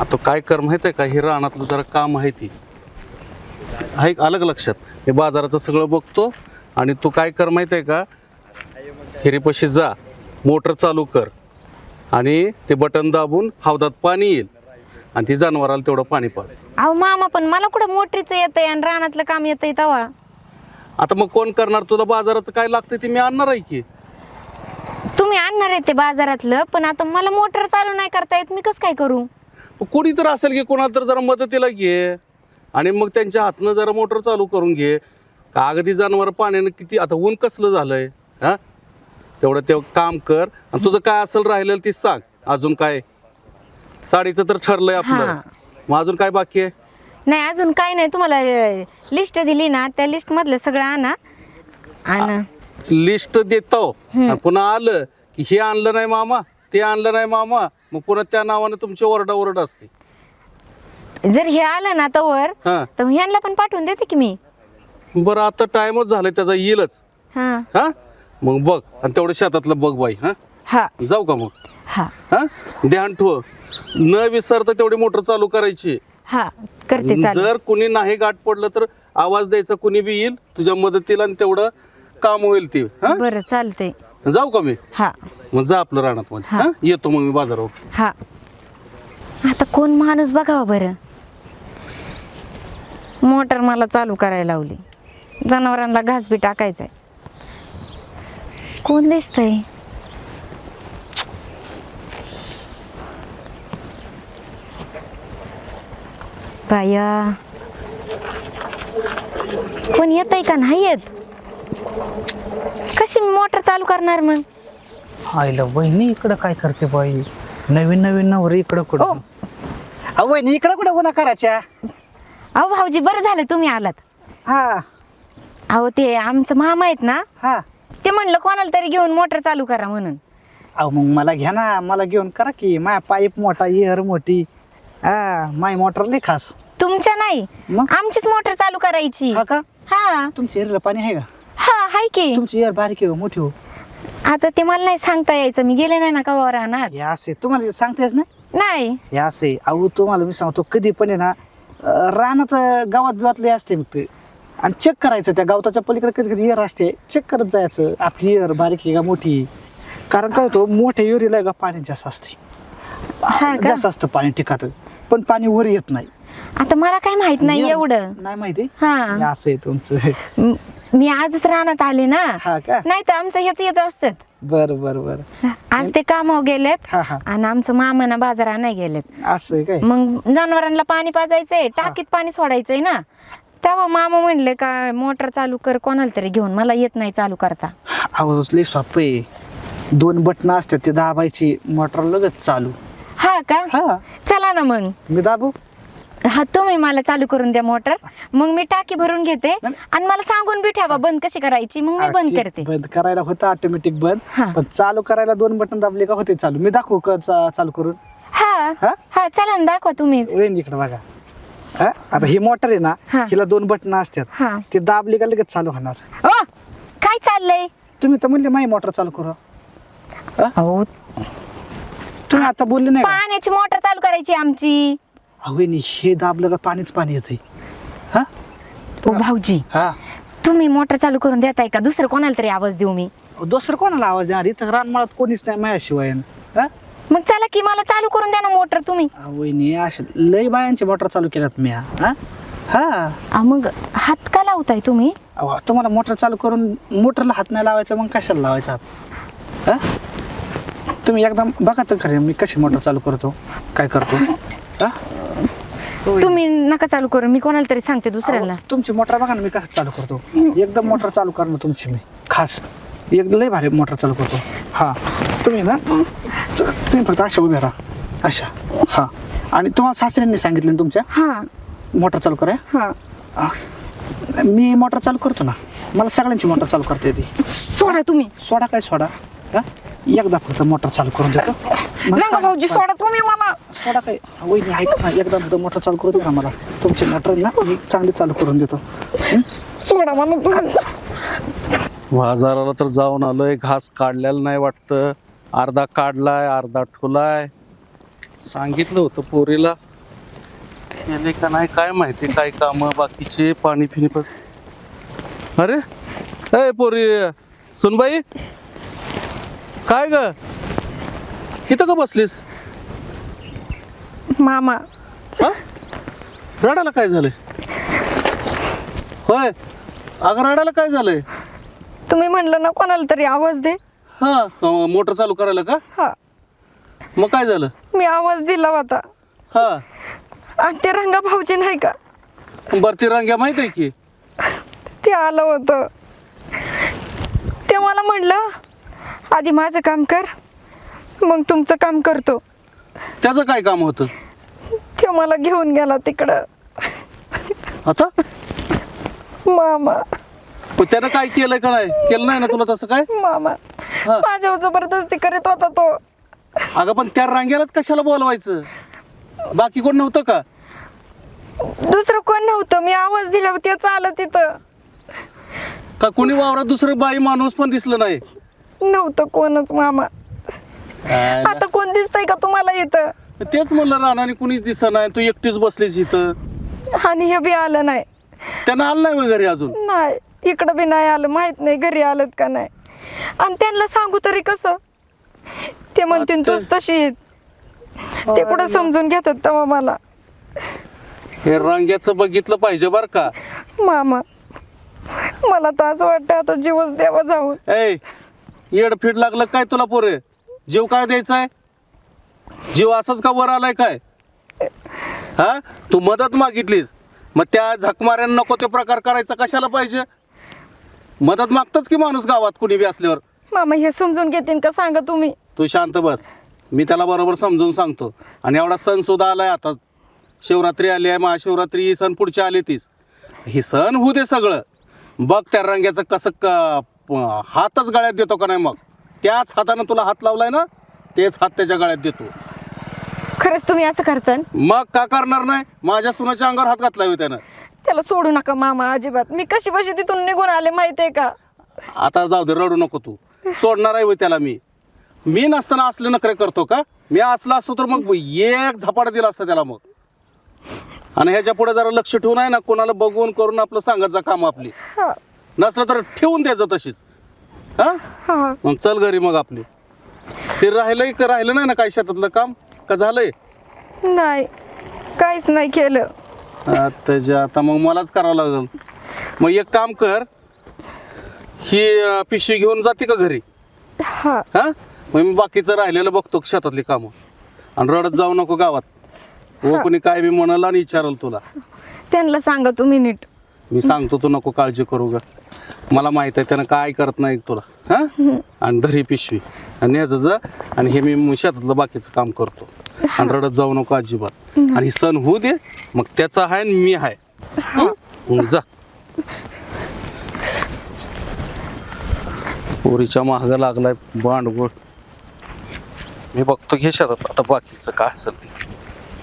आता काय कर माहिती आहे का? हे रानातलं जरा काम आहे ती. आहे का? अलग लक्षात? हे बाजाराचं सगळं बघतो आणि तू काय कर माहिती आहे का? हिरीपाशी जा. मोटर चालू कर. आणि ते बटन दाबून हौदात पाणी येईल. आणि ती जनावराला तेवढं पाणी पाज. अहो मामा पण मला कुठं मोटरीचं येतंय आणि रानातलं काम येतंय तवा? आता मग कोण करणार? तुला बाजाराचं काय लागतं ते मी आणणार आहे की? तुम्ही आणणार आहे ते बाजारातलं पण आता मला मोटर चालू नाही करता येत मी कसं काय करू? कोणी तर असेल की कोणाला तर जरा मदतीला घे. आणि मग त्यांच्या हातनं जरा मोटर चालू करून घे. का अगदी जनावर पाण्यानं किती आता ऊन कसलं झालंय? हा? तेवढं ते काम कर. आणि तुझं काय असेल राहिलेलं ती सांग. अजून काय? साडीचं तर ठरलंय आपलं. हा. मग अजून काय बाकी आहे? नाही अजून काही नाही. तुम्हाला लिस्ट दिली ना त्या लिस्ट मधलं सगळं आणा. आणि लिस्ट देतो. आणि पुन्हा आलं की हे आणलं नाही मामा. ते आणलं नाही मामा मग पुन्हा त्या नावानं तुमची ओरडा ओरड असते. जर हे आलं ना तवर हा. तर ह्यांना पण पाठवून देते की मी? बरं आता टाइमच झालाय त्याचा येईलच. हा. हा? मग बघ आणि तेवढं शेतातलं बघ बाई हा? हा. जाऊ का मग? हा. हा? ध्यान ठेव. न विसरता तेवढी मोटर चालू करायची. हा करते चालू जर कुणी नाही गाठ पडलं तर आवाज द्यायचा कुणी बी येईल तुझ्या मदतीला आणि तेवढं काम होईल ते हा? बरं चालतंय. जाऊ का मी? हा. मग जा आपलं रानात मध्ये हा. हा? येतो मग मी बाजारावर. हा. आता कोण माणूस बघावा बरं? मोटर मला चालू करायला लावली. जनावरांना घास बी टाकायचंय. कोण दिसतंय? बाया. कोण येत आहे का? नाही येत? कशी मोटर चालू करणार मग? आईला वहिनी इकडं काय करते बाई? नवीन नवीन नवरी इकडं ओ कुठं अहो वहिनी इकडं कुठं गुन्हा करायच्या? अहो भाऊजी बरं झालं तुम्ही आलात. हा. अहो ते आमचं मामा आहेत ना हा. ते म्हणलं कोणाला तरी घेऊन मोटर चालू करा म्हणून. अहो मग मला घ्या ना मला घेऊन करा की माया पाईप मोठा इहर मोठी. हा माय मोटर लई खास. तुमच्या नाही मग? आमचीच मोटर चालू करायची. हा का? हा. तुमच्या एरला पाणी आहे का? हा हाय की. तुमची एअर बारीक आहे का मोठी हो. आता ते मला नाही सांगता यायचं. मी गेले नाही ना कवा राहणार. हे असे तुम्हाला सांगतेच ना नाही? हे असे अहो तुम्हाला मी सांगतो कधी पण आहे ना अं, रानात अं, गावात बिवातले असते मग ते. आणि चेक करायचं त्या गावताच्या पलीकडे कधी कधी इयर असते. चेक करत जायचं. आपली इयर बारीक आहे का मोठी? आहे. कारण काय होतं मोठ्या युरीला का पाणी जास्त असते. हा का? जास्त असतं पाणी टिकात. पण पाणी वर येत नाही. आता मला काय माहीत नाही एवढं. नाही माहिती? हा. हे असं आहे तुमचं. म- मी आजच राहण्यात आले ना. हा का? नाही तर आमचं हेच येत असतात बर बर बर. आज ते कामावर गेलेत हा हा. आणि आमचं मामा ना बाजारात नाही गेलेत. असं आहे काय? मग जनावरांना पाणी पाजायचंय टाकीत पाणी सोडायचंय ना. तेव्हा मामा म्हणले का मोटर चालू कर कोणाला तरी घेऊन. मला येत नाही चालू करता. सोपं आहे. दोन बटन असतात ते दाबायची मोटर लगेच चालू. हा का? हा. चला ना मग. मी दाबू? हा तुम्ही मला चालू करून द्या मोटर. मग मी टाकी भरून घेते आणि मला सांगून बी ठेवा बंद कशी करायची? मग मी बंद करते. बंद करायला होतं ऑटोमॅटिक बंद. पण चालू करायला दोन बटन दाबले का होते चालू? मी दाखवू का चा- चालू करून? हा हा? हा चला ना दाखवा तुम्हीच. वेण इकडे बघा. हा? आता ही मोटर आहे ना हा. हिला दोन बटन असतात. हा. ते दाबले का लगेच चालू होणार? ओ काय चाललंय? तुम्ही तर म्हणले माही मोटर चालू करू. अहो तुम्ही आता बोलले नाही का? पाण्याची मोटर चालू करायची आमची. अहो वहिनी, हे दाबलं का पाणीच पाणी येते हा? ओ भाऊजी. हा. तुम्ही मोटर चालू करून देताय का? दुसरं कोणाला तरी आवाज देऊ मी. दुसरं कोणाला आवाज देणार? इथं रानमाळात कोणीच नाही माझ्याशिवाय. हा? मग चला की मला चालू करून द्या ना मोटर तुम्ही. वहिनी लय बायांचे मोटर चालू केल्यात मी हा? हा? मग हात का लावताय तुम्ही? अहो, तुम्हाला मोटर चालू करून मोटरला हात नाही लावायचा मग कशाला लावायचा हात? हा? तुम्ही एकदम बघा तर खरे मी कशी मोटर चालू करतो काय करतो? हा? तुम्ही नका चालू करू मी कोणाला तरी सांगते दुसऱ्याला. अहो, तुमची मोटर बघा ना मी कसं चालू करतो. एकदम मोटर चालू करणं तुमची मी खास. एकदम लय भारी मोटर चालू करतो. हा तुम्ही ना? त- तुम्ही फक्त अशा उभ्या राहा. अशा. हा. आणि तुम्हाला सासऱ्यांनी सांगितलं ना तुमच्या? हा. मोटर चालू करा. हा. आ, मी मोटर चालू करतो ना. मला सगळ्यांची मोटर चालू करता येते. सोडा तुम्ही. सोडा काय सोडा? हा? एकदा फक्त मोटर चालू करून देतो. मग भाऊजी सोडा तुम्ही मला. सोडा काय? वहिनी ऐका ना एकदा फक्त मोटर चालू करून द्या ना मला. तुमची मोटर ना मी चांगली चालू करून देतो. सोडा मला तुम्ही. बाजाराला तर जाऊन आलोय घास काढलेला नाही वाटतं. अर्धा काढलाय अर्धा ठुलाय. सांगितलं होतं पोरीला. केले का नाही काय माहिती काय काम बाकीचे पाणी फिनी पण. अरे ए पोरी सुनबाई काय ग? इथं का बसलीस? मामा. हा? रडायला काय झालंय? होय. अगं रडायला काय झालंय? तुम्ही म्हणलं ना कोणाला तरी आवाज दे. हा अं, मोटर चालू करायला का? हा. मग काय झालं? मी आवाज दिला होता. हा. आणि ते रंगा भाऊजी नाही का? बरं ती रंग्या माहीत आहे की. ते आलं होतं. ते मला म्हणलं आधी माझं काम कर मग तुमचं काम करतो. त्याचं काय काम होतं? ते मला घेऊन गेला तिकडं. आता? मामा. पण त्यानं काय केलंय का नाही? केलं नाही ना तुला तसं काय? मामा हा. माझ्यावर जबरदस्ती करीत होता तो. अगं पण त्या रांग्यालाच कशाला बोलवायचं? बाकी कोण नव्हतं का? दुसरं कोण नव्हतं? मी आवाज दिला त्याचं आलं तिथं. का कोणी वावरात दुसरं बाई माणूस पण दिसलं नाही? नव्हतं कोणच मामा. आयला. आता कोण दिसतंय का तुम्हाला इथं? तेच म्हणलं रानाने कुणीच दिसत नाही तू एकटीच बसलीस इथं. आणि हे बी आलं नाही. त्यानं आलं नाही वगैरे अजून? नाही इकडं बी नाही आलं माहीत नाही घरी आलं का नाही. आणि त्यांना सांगू तरी कसं? ते म्हणतील आता- तूच तशी आहे. ते कुठं समजून घेतात तेव्हा मला. हे रांग्याचं बघितलं पाहिजे बर का. मामा मला तर असं वाटतं आता जीवच द्यावा जाऊन ए येडफीड लागलं काय तुला पोरे? जीव काय द्यायचा आहे जीव असाच का वर आलाय काय? हा? तू मदत मागितलीस. मग त्या झकमाऱ्यांना नको ते प्रकार करायचा कशाला पाहिजे? मदत मागतच की माणूस गावात कुणी बी असल्यावर? मामा हे समजून घेतील का? सांगा तुम्ही. तू शांत बस. मी त्याला बरोबर समजून सांगतो. आणि एवढा सण सुद्धा आलाय आता. शिवरात्री आली आहे महाशिवरात्री ही सण पुढचे आले तीस ही सण होऊ दे सगळं. बघ त्या रंग्याचं कसं क- हातच गळ्यात देतो का नाही मग? त्याच हातानं तुला हात लावलाय ना तेच हात त्याच्या गळ्यात देतो. खरंच तुम्ही असं करता मग का करणार नाही? माझ्या सुनाच्या अंगावर हात घातलाय हो त्यानं. त्याला सोडू नका मामा अजिबात. मी कशी बशी तिथून निघून आले माहितीये का? आता जाऊ दे रडू नको तू. सोडणार आहे होय त्याला मी. मी नसताना असले नखरे करतो का? मी असला असतो तर मग एक झपाटा दिला असतं त्याला मग. आणि ह्याच्या पुढे जरा लक्ष ठेवून आहे ना कोणाला बघून करून आपलं सांगत जा काम आपली. हा. नसलं तर ठेवून द्यायचं तशीच. हा? हा. मग चल घरी मग आपली. ते राहिलंय का राहिलं नाही ना काय शेतातलं काम? का झालंय? नाही काहीच नाही केलं. आता जे आता मग मलाच करावं लागेल. मग एक काम कर ही अं, पिशवी घेऊन जाते का घरी? हा. हा? मग मी बाकीचं राहिलेलं बघतो शेतातली कामं. आणि रडत जाऊ नको गावात. व कोणी काय बी म्हणाल आणि विचारल तुला. त्यांना सांगा तुम्ही नीट. मी सांगतो तू नको काळजी करू ग. मला माहीत आहे त्यानं काय करत नाही तुला हा? आणि धरी पिशवी आणि न्यायचं जा आणि हे मी शेतातलं बाकीचं काम करतो. आणि रडत जाऊ नको अजिबात. आणि सण होऊ दे मग त्याचा आहे आणि मी आहे. हं? जा. पोरीच्या महाग लागलाय बांडगोळ मी बघतो घे शेतात आता बाकीचं काय असेल ते.